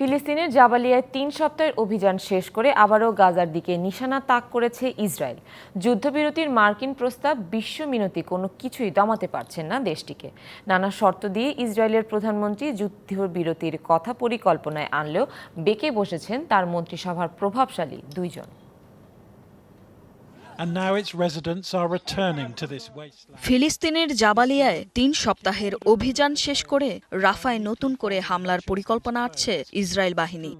ফিলিস্তিনের জাবালিয়ায় তিন সপ্তাহের অভিযান শেষ করে আবারও গাজার দিকে নিশানা তাক করেছে ইসরায়েল। যুদ্ধবিরতির মার্কিন প্রস্তাব বিশ্ব মিনতি কোনো কিছুই দমাতে পারছেন না দেশটিকে। নানা শর্ত দিয়ে ইসরায়েলের প্রধানমন্ত্রী যুদ্ধবিরতির কথা পরিকল্পনায় আনলেও বেঁকে বসেছেন তার মন্ত্রিসভার প্রভাবশালী দুইজন। ফিলিস্তিনের জাবালিয়ায় তিন সপ্তাহের অভিযান শেষ করে রাফায় নতুন করে হামলার পরিকল্পনা আছে ইসরায়েল বাহিনী.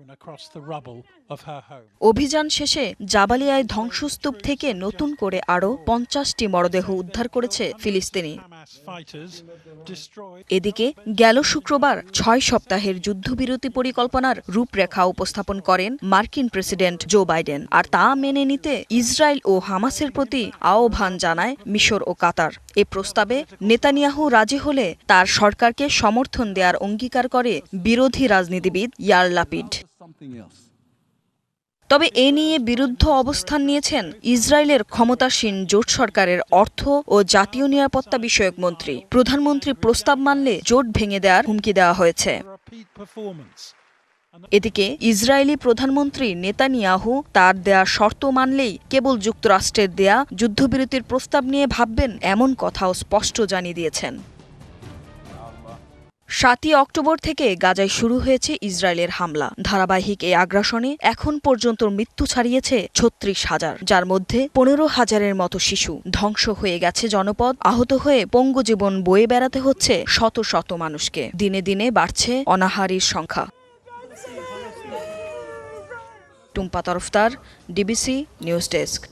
অভিযান শেষে জাবালিয়ায় ধ্বংসস্তূপ থেকে নতুন করে আরও পঞ্চাশটি মরদেহ উদ্ধার করেছে ফিলিস্তিনি। এদিকে গেল শুক্রবার ছয় সপ্তাহের যুদ্ধবিরতি পরিকল্পনার রূপরেখা উপস্থাপন করেন মার্কিন প্রেসিডেন্ট জো বাইডেন আর তা মেনে নিতে ইসরায়েল ও হামাসের প্রতি আহ্বান জানায় মিশর ও কাতার। এ প্রস্তাবে নেতানিয়াহু রাজি হলে তার সরকারকে সমর্থন দেওয়ার অঙ্গীকার করে বিরোধী রাজনীতিবিদ ইয়ার লাপিড। তবে এ নিয়ে বিরুদ্ধ অবস্থান নিয়েছেন ইসরায়েলের ক্ষমতাসীন জোট সরকারের অর্থ ও জাতীয় নিরাপত্তা বিষয়ক মন্ত্রী প্রধানমন্ত্রী প্রস্তাব মানলে জোট ভেঙে দেওয়ার হুমকি দেওয়া হয়েছে. এদিকে ইসরায়েলি প্রধানমন্ত্রী নেতানিয়াহু তার দেয়া শর্ত মানলেই কেবল যুক্তরাষ্ট্রের দেয়া যুদ্ধবিরতির প্রস্তাব নিয়ে ভাববেন এমন কথাও স্পষ্ট জানিয়ে দিয়েছেন সাতই অক্টোবর থেকে গাজায় শুরু হয়েছে ইসরায়েলের হামলা। ধারাবাহিক এই আগ্রাসনে এখন পর্যন্ত মৃত্যু ছাড়িয়েছে ছত্রিশ হাজার, যার মধ্যে পনেরো হাজারের মতো শিশু। ধ্বংস হয়ে গেছে জনপদ, আহত হয়ে পঙ্গু জীবন বয়ে বেড়াতে হচ্ছে শত শত মানুষকে। দিনে দিনে বাড়ছে অনাহারীর সংখ্যা। Tumpa Tarafdar, DBC news desk.